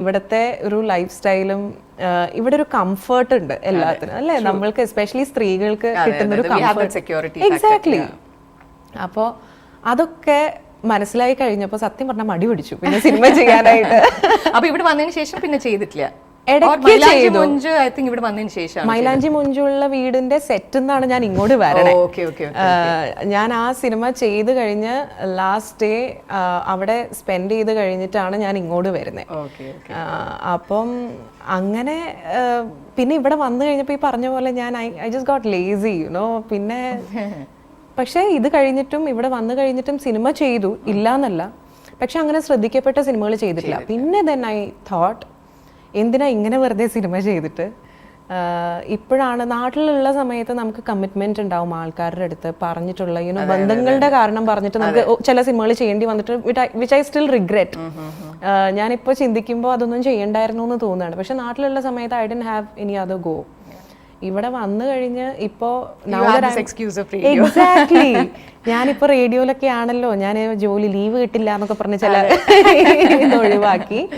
ഇവിടുത്തെ ഒരു ലൈഫ് സ്റ്റൈലും ഇവിടെ ഒരു കംഫർട്ട് ഉണ്ട് എല്ലാത്തിനും അല്ലേ? നമ്മൾക്ക് എസ്പെഷ്യലി സ്ത്രീകൾക്ക് കിട്ടുന്ന ഒരു കംഫർട്ട് എക്സാക്ട്ലി അപ്പോൾ അതൊക്കെ മനസ്സിലായി കഴിഞ്ഞപ്പോൾ സത്യം പറഞ്ഞാൽ മടി പിടിച്ചു. പിന്നെ സിനിമ ചെയ്യാനായിട്ട്. അപ്പൊ ഇവിടെ വന്നതിന് ശേഷം പിന്നെ ചെയ്തിട്ടില്ല? ഇവിടെ വന്നതിന് ശേഷം മൈലാഞ്ചി മുഞ്ചുള്ള വീടിന്റെ സെറ്റ് എന്നാണ് ഞാൻ ഇങ്ങോട്ട് വരണേ. ഞാൻ ആ സിനിമ ചെയ്ത് കഴിഞ്ഞ് ലാസ്റ്റ് ഡേ അവിടെ സ്പെൻഡ് ചെയ്ത് കഴിഞ്ഞിട്ടാണ് ഞാൻ ഇങ്ങോട്ട് വരുന്നത് അപ്പം അങ്ങനെ പിന്നെ ഇവിടെ വന്നു കഴിഞ്ഞപ്പോൾ ഈ പറഞ്ഞ പോലെ ഞാൻ I I just got lazy you know പിന്നെ പക്ഷേ ഇത് കഴിഞ്ഞിട്ടും ഇവിടെ വന്നു കഴിഞ്ഞിട്ടും സിനിമ ചെയ്തു ഇല്ല എന്നല്ല പക്ഷെ അങ്ങനെ ശ്രദ്ധിക്കപ്പെട്ട സിനിമകൾ ചെയ്തിട്ടില്ല. പിന്നെ ദെൻ ഐ തോട്ട് എന്തിനാ ഇങ്ങനെ വെറുതെ സിനിമ ചെയ്തിട്ട്? ഇപ്പോഴാണ് നാട്ടിലുള്ള സമയത്ത് നമുക്ക് കമ്മിറ്റ്മെന്റ് ഉണ്ടാവും ആൾക്കാരുടെ അടുത്ത് പറഞ്ഞിട്ടുള്ള യുനോ ബന്ധങ്ങളുടെ കാരണം പറഞ്ഞിട്ട് നമുക്ക് ചില സിനിമകൾ ചെയ്യേണ്ടി വന്നിട്ട് വിച്ച് ഐ സ്റ്റിൽ റിഗ്രറ്റ് ഞാനിപ്പോൾ ചിന്തിക്കുമ്പോൾ അതൊന്നും ചെയ്യണ്ടായിരുന്നു എന്ന് തോന്നുകയാണ്. പക്ഷെ നാട്ടിലുള്ള സമയത്ത് I don't have any other go ഇവിടെ വന്നു കഴിഞ്ഞ് ഇപ്പോ. എക്സാക്ട്ലി ഞാനിപ്പോ റേഡിയോയിലൊക്കെ ആണല്ലോ. ഞാൻ ജോലി ലീവ് കിട്ടില്ല എന്നൊക്കെ പറഞ്ഞ് ചില ഒഴിവാക്കി